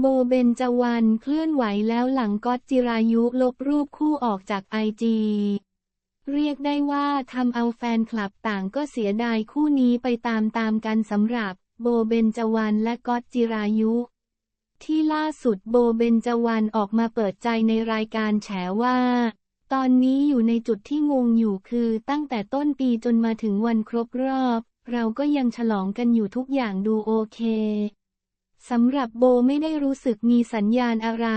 โบเบนจวรรณเคลื่อนไหวแล้วหลังก๊อตจิรายุลบรูปคู่ออกจากไอจีเรียกได้ว่าทำเอาแฟนคลับต่างก็เสียดายคู่นี้ไปตามๆกันสำหรับโบเบนจวรรณและก๊อตจิรายุ ที่ล่าสุดโบเบนจวรรณออกมาเปิดใจในรายการแฉว่า ตอนนี้อยู่ในจุดที่งงอยู่คือตั้งแต่ต้นปีจนมาถึงวันครบรอบ เราก็ยังฉลองกันอยู่ทุกอย่างดูโอเค สำหรับโบไม่ได้รู้สึกมีสัญญาณอะไร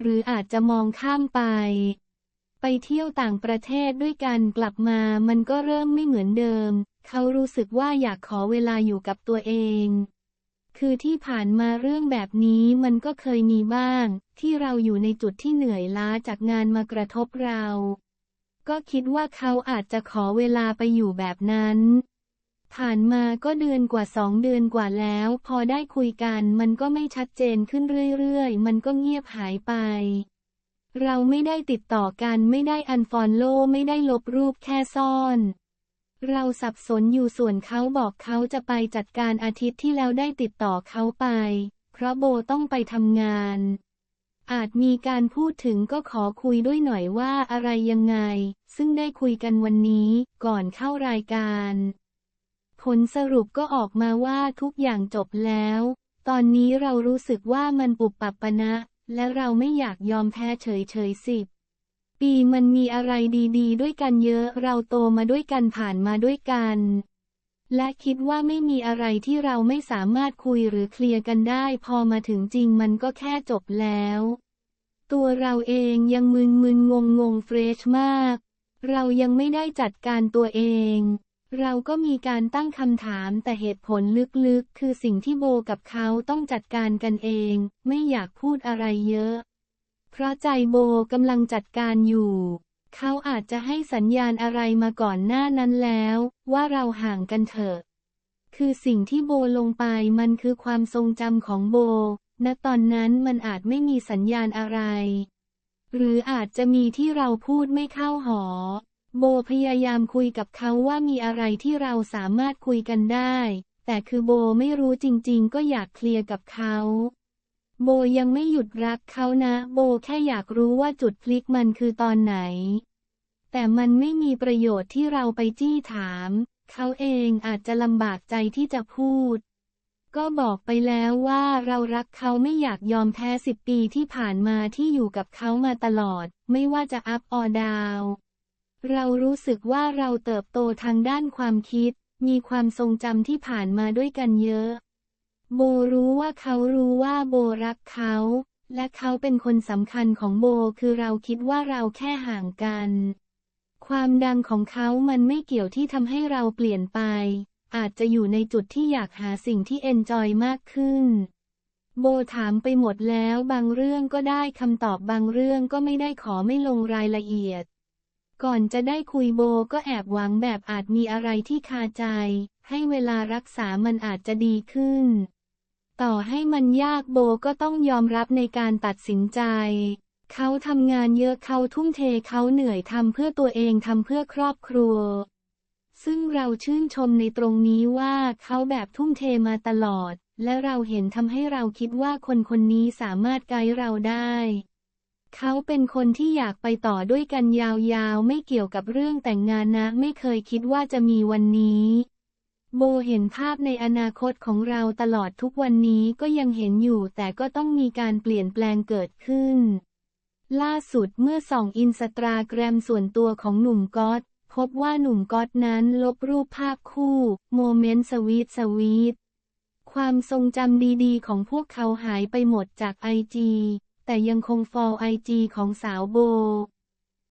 หรืออาจจะมองข้ามไป ไปเที่ยวต่างประเทศด้วยกันกลับมามันก็เริ่มไม่เหมือนเดิม เขารู้สึกว่าอยากขอเวลาอยู่กับตัวเอง คือที่ผ่านมาเรื่องแบบนี้มันก็เคยมีบ้าง ที่เราอยู่ในจุดที่เหนื่อยล้าจากงานมากระทบเรา ก็คิดว่าเขาอาจจะขอเวลาไปอยู่แบบนั้น ผ่านมาก็เดือนกว่าสองเดือนกว่าแล้ว พอได้คุยกันมันก็ไม่ชัดเจนขึ้นเรื่อยๆ มันก็เงียบหายไป เราไม่ได้ติดต่อกันไม่ได้อันฟอนโลไม่ได้ลบรูปแค่ซ่อน เราสับสนอยู่ส่วนเขาบอกเขาจะไปจัดการอาทิตย์ที่แล้วได้ติดต่อเขาไป เพราะโบต้องไปทำงาน อาจมีการพูดถึงก็ขอคุยด้วยหน่อยว่าอะไรยังไง ซึ่งได้คุยกันวันนี้ก่อนเข้ารายการ ผลสรุปก็ออกมาว่าทุกอย่างจบแล้ว ตอนนี้เรารู้สึกว่ามันปุบปับปะนะ และเราไม่อยากยอมแพ้เฉยเฉยๆสิบปีมันมีอะไรดีๆ ด้วยกันเยอะ เราโตมาด้วยกันผ่านมาด้วยกัน และคิดว่าไม่มีอะไรที่เราไม่สามารถคุยหรือเคลียร์กันได้ พอมาถึงจริงมันก็แค่จบแล้ว ตัวเราเองยังมึนมึนงงงงๆเฟรชมาก เรายังไม่ได้จัดการตัวเอง เราก็มีการตั้งคำถามแต่เหตุผลลึกๆ คือสิ่งที่โบกับเขาต้องจัดการกันเอง ไม่อยากพูดอะไรเยอะ เพราะใจโบกำลังจัดการอยู่ เขาอาจจะให้สัญญาณอะไรมาก่อนหน้านั้นแล้ว ว่าเราห่างกันเถอะ คือสิ่งที่โบลงไปมันคือความทรงจำของโบ ณตอนนั้นมันอาจไม่มีสัญญาณอะไร หรืออาจจะมีที่เราพูดไม่เข้าหอ โบพยายามคุยกับเขาว่ามีอะไรที่เราสามารถคุยกันได้ แต่คือโบไม่รู้จริงๆ ก็อยากเคลียร์กับเขา โบยังไม่หยุดรักเขานะ โบแค่อยากรู้ว่าจุดพลิกมันคือตอนไหน แต่มันไม่มีประโยชน์ที่เราไปจี้ถาม เขาเองอาจจะลำบากใจที่จะพูด ก็บอกไปแล้วว่าเรารักเขาไม่อยากยอมแพ้สิบปีที่ผ่านมาที่อยู่กับเขามาตลอด ไม่ว่าจะอัพออดาว เรารู้สึกว่าเราเติบโตทางด้านความคิด มีความทรงจำที่ผ่านมาด้วยกันเยอะ โบรู้ว่าเขารู้ว่าโบรักเขา และเขาเป็นคนสำคัญของโบคือเราคิดว่าเราแค่ห่างกัน ความดังของเขามันไม่เกี่ยวที่ทำให้เราเปลี่ยนไป อาจจะอยู่ในจุดที่อยากหาสิ่งที่เอนจอยมากขึ้น โบถามไปหมดแล้วบางเรื่องก็ได้คำตอบบางเรื่องก็ไม่ได้ขอไม่ลงรายละเอียด ก่อนจะได้คุยโบก็แอบหวังแบบอาจมีอะไรที่คาใจ ให้เวลารักษามันอาจจะดีขึ้น ต่อให้มันยากโบก็ต้องยอมรับในการตัดสินใจ เขาทำงานเยอะเขาทุ่มเทเขาเหนื่อยทำเพื่อตัวเองทำเพื่อครอบครัว ซึ่งเราชื่นชมในตรงนี้ว่าเขาแบบทุ่มเทมาตลอด และเราเห็นทำให้เราคิดว่าคนคนนี้สามารถไกด์เราได้ เขาเป็นคนที่อยากไปต่อด้วยกันยาวๆ ไม่เกี่ยวกับเรื่องแต่งงานนะ ไม่เคยคิดว่าจะมีวันนี้ โบเห็นภาพในอนาคตของเราตลอดทุกวันนี้ก็ยังเห็นอยู่ แต่ก็ต้องมีการเปลี่ยนแปลงเกิดขึ้น ล่าสุดเมื่อส่องอินสตาแกรมส่วนตัวของหนุ่มก๊อตพบว่าหนุ่มก๊อตนั้นลบรูปภาพคู่โมเมนต์สวีทสวีทความทรงจำดีๆ ของพวกเขาหายไปหมดจากไอจี แต่ยังคงฟอลไอจีของสาวโบ